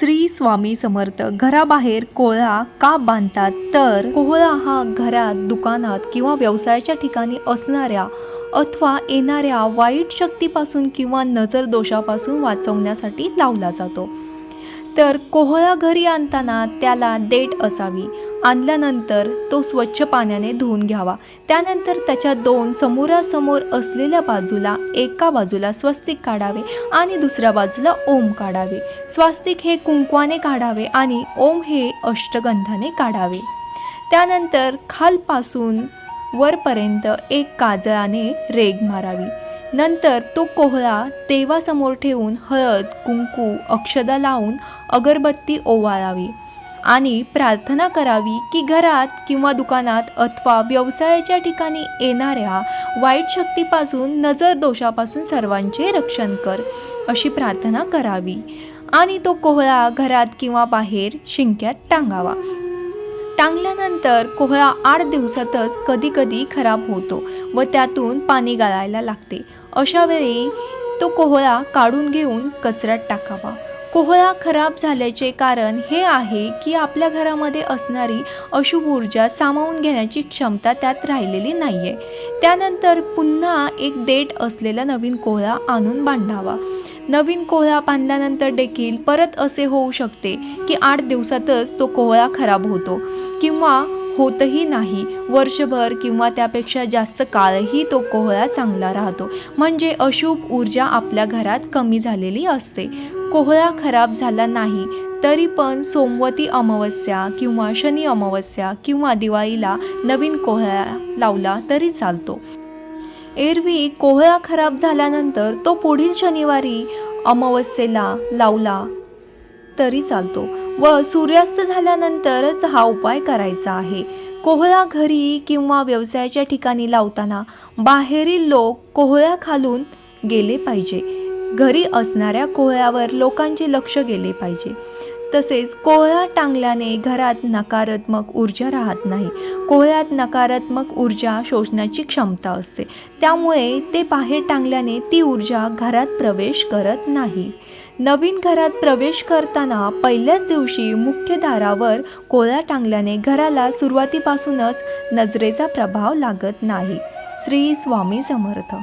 श्री स्वामी समर्थ घराबाहेर कोहळा का बांधतात? तर कोहळा हा घरात दुकानात किंवा व्यवसायाच्या ठिकाणी असणाऱ्या अथवा येणाऱ्या वाईट शक्तीपासून किंवा नजर दोषापासून वाचवण्यासाठी लावला जातो. तर कोहळा घरी आणताना त्याला देठ असावी. आणल्यानंतर तो स्वच्छ पाण्याने धुवून घ्यावा. त्यानंतर त्याच्या दोन समोरासमोर असलेल्या बाजूला एका बाजूला स्वस्तिक काढावे आणि दुसऱ्या बाजूला ओम काढावे. स्वास्तिक हे कुंकवाने काढावे आणि ओम हे अष्टगंधाने काढावे. त्यानंतर खालपासून वरपर्यंत एक काजळाने रेग मारावी. नंतर तो कोहळा देवासमोर ठेवून हळद कुंकू अक्षदा लावून अगरबत्ती ओवाळावी. आणि प्रार्थना करावी की घरात किंवा दुकानात अथवा व्यवसायाच्या ठिकाणी येणाऱ्या वाईट शक्तीपासून नजर दोषापासून सर्वांचे रक्षण कर अशी प्रार्थना करावी. आणि तो कोहळा घरात किंवा बाहेर शिंक्यात टांगावा. टांगल्यानंतर कोहळा आठ दिवसातच कधीकधी खराब होतो व त्यातून पाणी गाळायला लागते. अशावेळी तो कोहळा काढून घेऊन कचऱ्यात टाकावा. कोहळा खराब झाल्याचे कारण हे आहे की आपल्या घरामध्ये असणारी अशुभ ऊर्जा सामावून घेण्याची क्षमता त्यात राहिलेली नाही आहे त्यानंतर पुन्हा एक देठ असलेला नवीन कोहळा आणून बांधावा. नवीन कोहळा बांधल्यानंतर देखील परत असे होऊ शकते की आठ दिवसातच तो कोहळा खराब होतो किंवा होतही नाही. वर्षभर किंवा त्यापेक्षा जास्त काळही तो कोहळा चांगला राहतो. म्हणजे अशुभ ऊर्जा आपल्या घरात कमी झालेली असते. कोहळा खराब झाला नाही तरी पण सोमवती अमावस्या किंवा शनी अमावस्या किंवा दिवाळीला नवीन कोहळा लावला तरी चालतो. एरवी कोहळा खराब झाल्यानंतर तो पुढील शनिवारी अमावस्येला लावला तरी चालतो व सूर्यास्त झाल्यानंतरच हा उपाय करायचा आहे. कोहळा घरी किंवा व्यवसायाच्या ठिकाणी लावताना बाहेरील लोक कोहळ्या खालून गेले पाहिजे. घरी असणाऱ्या कोहळ्यावर लोकांचे लक्ष गेले पाहिजे. तसेच कोहळा टांगल्याने घरात नकारात्मक ऊर्जा राहत नाही. कोहळ्यात नकारात्मक ऊर्जा शोषण्याची क्षमता असते. त्यामुळे ते बाहेर टांगल्याने ती ऊर्जा घरात प्रवेश करत नाही. नवीन घरात प्रवेश करताना पहिल्याच दिवशी मुख्य दारावर कोहळा टांगल्याने घराला सुरुवातीपासूनच नजरेचा प्रभाव लागत नाही. श्री स्वामी समर्थ.